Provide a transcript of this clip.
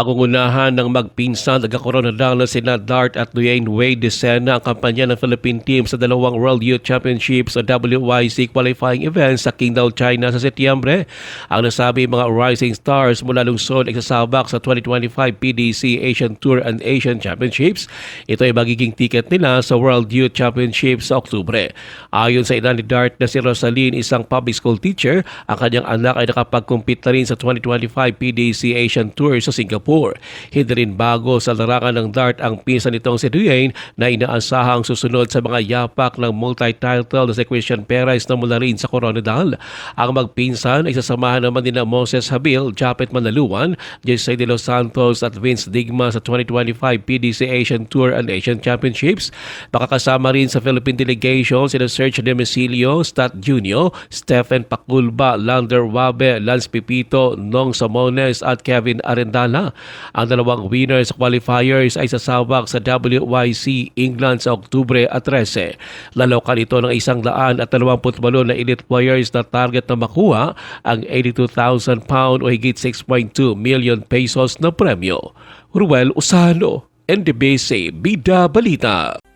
Pangungunahan ng magpinsan nagkakaroon na sina Dart at Dwayne Wade Desena ang kampanya ng Philippine team sa dalawang World Youth Championships o WYC qualifying events sa Qingdao, China sa Setyembre. Ang nasabi mga rising stars mula lungsod ay sasabak sa 2025 PDC Asian Tour and Asian Championships. Ito ay magiging ticket nila sa World Youth Championships sa Oktubre. Ayon sa ina ni Dart na si Rosaline, isang public school teacher, ang kanyang anak ay nakapag-compete na rin sa 2025 PDC Asian Tour sa Singapore. Hindi rin bago sa larangan ng dart ang pinsan nitong si Duane na inaasahang susunod sa mga yapak ng multi-title na si Christian Perez na mula rin sa Coronadal. Ang magpinsan ay sasamahan naman din Moses Habil, Japet Manaluan, Jesse De Los Santos at Vince Digma sa 2025 PDC Asian Tour and Asian Championships. Makakasama rin sa Philippine delegation sina Sergio Demicilio, Stat Jr., Stephen Paculba, Lander Wabe, Lance Pipito, Nong Samones at Kevin Arendana. Ang dalawang winners qualifiers ay sasabak sa WYC England sa Oktubre at 13. Lalokan ito ng isang daan at 28 na elite players na target na makuha ang 82,000 pound o higit 6.2 million pesos na premyo. Ruel Usano, NDBC, Bida Balita.